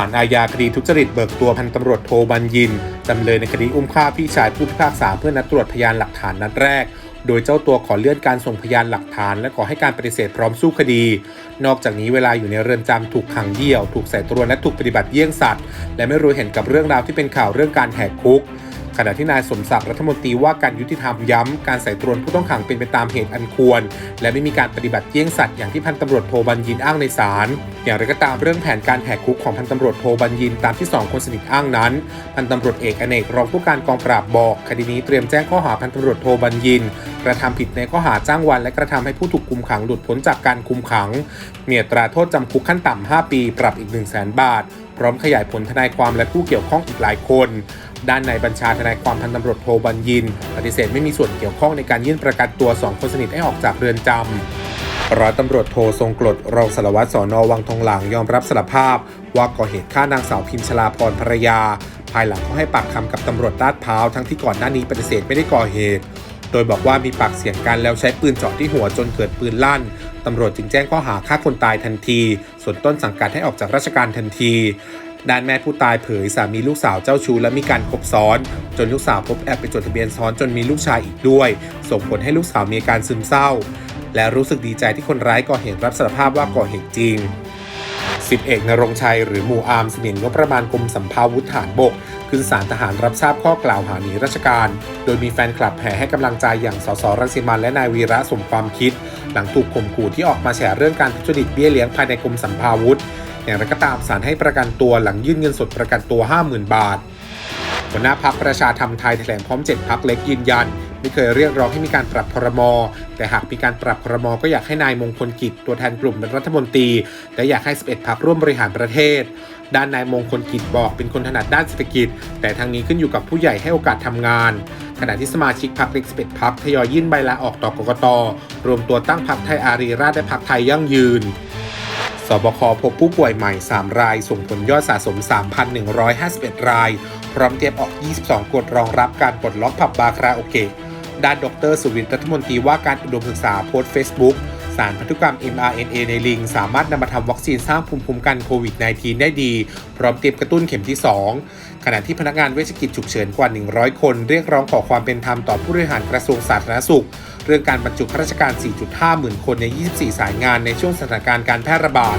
ารอาญาคดีทุจริตเบิกตัวพันตำรวจโทบัญญิน จำเลยในคดีอุ้มฆ่าพี่ชายผู้พิพากษาเพื่อนัดตรวจพยานหลักฐานนัดแรก โดยเจ้าตัวขอเลื่อนการส่งพยานหลักฐาน และขอให้การปฏิเสธพร้อมสู้คดี นอกจากนี้เวลาอยู่ในเรือนจำถูกขังเดี่ยว ถูกใส่ตรวนและถูกปฏิบัติเยี่ยงสัตว์ และไม่รู้เห็นกับเรื่องราวที่เป็นข่าวเรื่องการแหกคุก ขณะที่นายสมศักดิ์รัฐมนตรีว่าการยุติธรรมย้ำการใส่ตรวนผู้ต้องขังเป็นไปตามเหตุอันควร และไม่มีการปฏิบัติเยี่ยงสัตว์อย่างที่พันตำรวจโทบัญญินอ้างในศาลอย่างไรก็ตามเรื่องแผนการแหกคุกของพันตำรวจโทบัญญินตามที่สองคนสนิทอ้างนั้น พันตำรวจเอกอเนกรองผู้การกองปราบบอก คดีนี้เตรียมแจ้งข้อหาพันตำรวจโทบัญญินกระทำผิดในข้อหาจ้างวัน และกระทำให้ผู้ถูกคุมขังหลุดพ้นจากการคุมขังเมีอัตราโทษจำคุกขั้นต่ำ5 ปี ปรับอีก 1 0 0 0 0แบาท พร้อมขยายผลทนายความและผู้เกี่ยวข้องอีกหลายคน ด้านในบัญชาทนายความพันตำรวจโทบัญญิน ปฏิเสธไม่มีส่วนเกี่ยวข้องในการยื่นประกันตัว 2 คนสนิทให้ออกจากเรือนจำร้อยตำรวจโททรงกรดรองสารวัตรสอนอวังทองหลางยอมรับสารภาพ ว่าก่อเหตุฆ่านางสาวพิมชลาพรภรรยา ภายหลังเขาให้ปากคำกับตำรวจลาดพร้าวทั้งที่ก่อนหน้านี้ปฏิเสธไม่ได้ก่อเหตุ โดยบอกว่ามีปากเสียงกันแล้วใช้ปืนเจาะที่หัวจนเกิดปืนลั่นตำรวจจึงแจ้งข้อหาฆ่าคนตายทันที ส่วนต้นสังกัดให้ออกจากราชการทันที ด้านแม่ผู้ตายเผยสามีลูกสาวเจ้าชู้และมีการคบซ้อน จนลูกสาวพบแอบไปจดทะเบียนซ้อนจนมีลูกชายอีกด้วย ส่งผลให้ลูกสาวมีอาการซึมเศร้า และรู้สึกดีใจที่คนร้ายก่อเหตุรับสารภาพว่าก่อเหตุจริงสิบเอกนรงชัยหรือหมู่อาร์มเสมียนงบประมาณกรมสัมภาวุธฐานบก ขึ้นศาลทหารรับทราบข้อกล่าวหาหนีราชการ โดยมีแฟนคลับแห่ให้กำลังใจอย่างสสรังสิมันและนายวีระสมความคิด หลังถูกข่มขู่ที่ออกมาแฉเรื่องการทุจริตเบี้ยเลี้ยงภายในกรมสัมภาวุธ อย่างไรก็ตามศาลให้ประกันตัวหลังยื่นเงินสดประกันตัว 50,000 บาทหัวหน้าพักประชาธรรมไทยแถลงพร้อม 7 พักเล็กยืนยัน ไม่เคยเรียกร้องให้มีการปรับพรม แต่หากมีการปรับพรมก็อยากให้นายมงคลกิจตัวแทนกลุ่มเป็นรัฐมนตรี และอยากให้ 11 พักร่วมบริหารประเทศ ด้านนายมงคลกิจบอกเป็นคนถนัดด้านเศรษฐกิจ แต่ทางนี้ขึ้นอยู่กับผู้ใหญ่ให้โอกาสทำงาน ขณะที่สมาชิกพักเล็ก11พักทยอยยื่นใบลาออกต่อกกตรวมตัวตั้งพักไทยอารีราชและพักไทยยั่งยืนสบคพบผู้ป่วยใหม่ 3 ราย ส่งผลยอดสะสม 3,151 ราย พร้อมเตรียมออก 22 กฎรองรับการปลดล็อกผับบาคาราโอเกะด้านดรสุวินทร์รัฐมนตรีว่าการอุดมศึกษาโพสต์ Facebook สารพันธุกรรม mRNA ในลิง สามารถนำมาทำวัคซีนสร้างภูมิคุ้มกันโควิด -19 ได้ดี พร้อมเตรียมกระตุ้นเข็มที่ 2 ขณะที่พนักงานเวชกิจฉุกเฉินกว่า 100 คน เรียกร้องขอความเป็นธรรมต่อผู้บริหารกระทรวงสาธารณสุข เรื่องการบรรจุข้าราชการ 4.5 หมื่นคนใน 24 สายงานในช่วงสถานการณ์การแพร่ระบาด